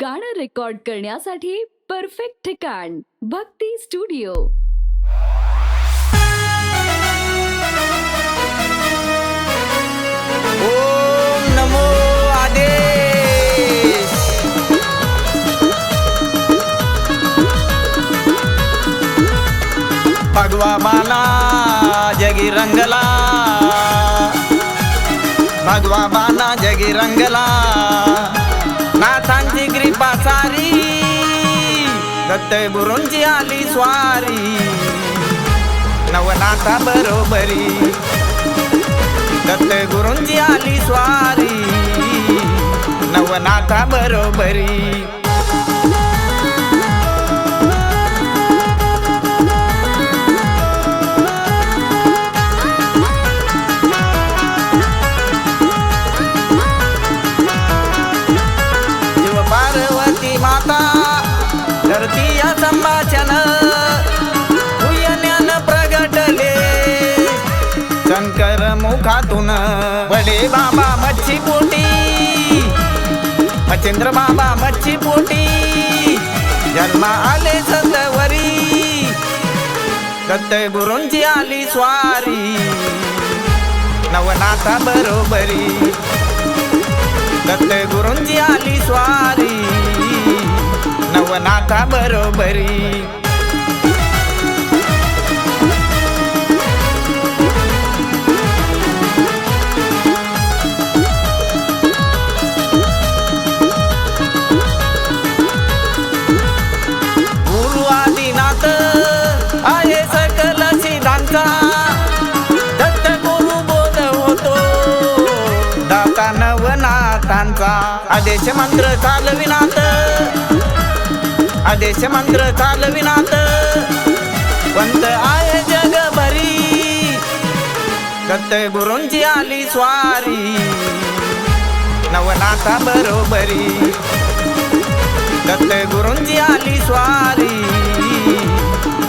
गाणं रेकॉर्ड करण्यासाठी परफेक्ट ठिकाण भक्ती स्टुडिओ. भगवा बाला जगी रंगला. भगवा बाला जगी रंगला. दत्त गुरूंची आली स्वारी. नवनाथा बरोबरी. दत्त गुरुंजी आली स्वारी. नवनाथा बरोबरी. धरती या संभाषण ज्ञान प्रगटले. शंकर मुखातून बडे बाबा मच्छी पोटी मच्छिंद्र बाबा मच्छी पोटी जन्मा आले सतवरी दत्त गुरुंची आली स्वारी नवनाथा बरोबरी दत्त गुरुंची आली स्वारी. नवनाथा बरोबरी. नवनाथांचा आदेश मंत्र चालविनाथ. आदेश मंत्र चालविनाथ पंत आहे जगभरी. दत्त गुरुंची आली स्वारी. नवनाथा बरोबरी. दत्त गुरुंची आली स्वारी.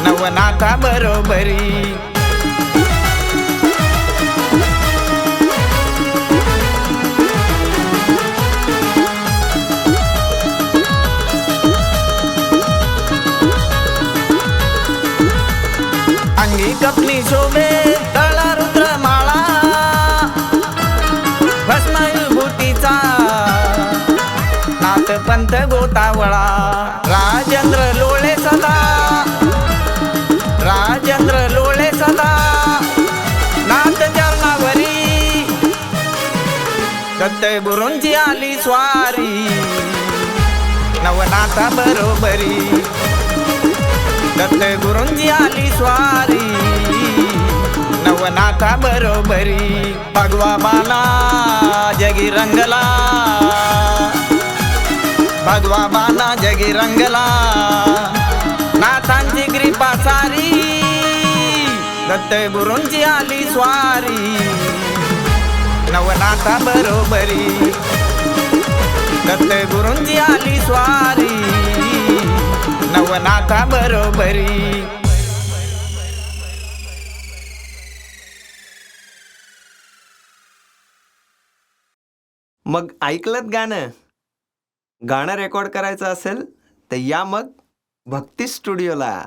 नवनाथा बरोबरी. कपनी कपली शोभे तळा रुद्र माळा भस्मभूतीचा नाथ पंथ गोतावळा. राजेंद्र लोळे सदा राजेंद्र लोळे सदा नाथ चरणावरी. दत्त गुरुंची आली स्वारी नवनाथा बरोबरी. दत्त गुरूंची आली स्वारी नवनाथा बरोबरी. भगवा बाला जगी रंगला भगवा बाला जगी रंगला नाथांची कृपा सारी दत्त गुरूंची आली स्वारी. नवनाथा बरोबरी दत्त गुरूंची आली स्वारी. नवनाथा बरोबरी. मग ऐकलंत गाणं? गाणं रेकॉर्ड करायचं असेल तर या मग भक्ती स्टुडिओला.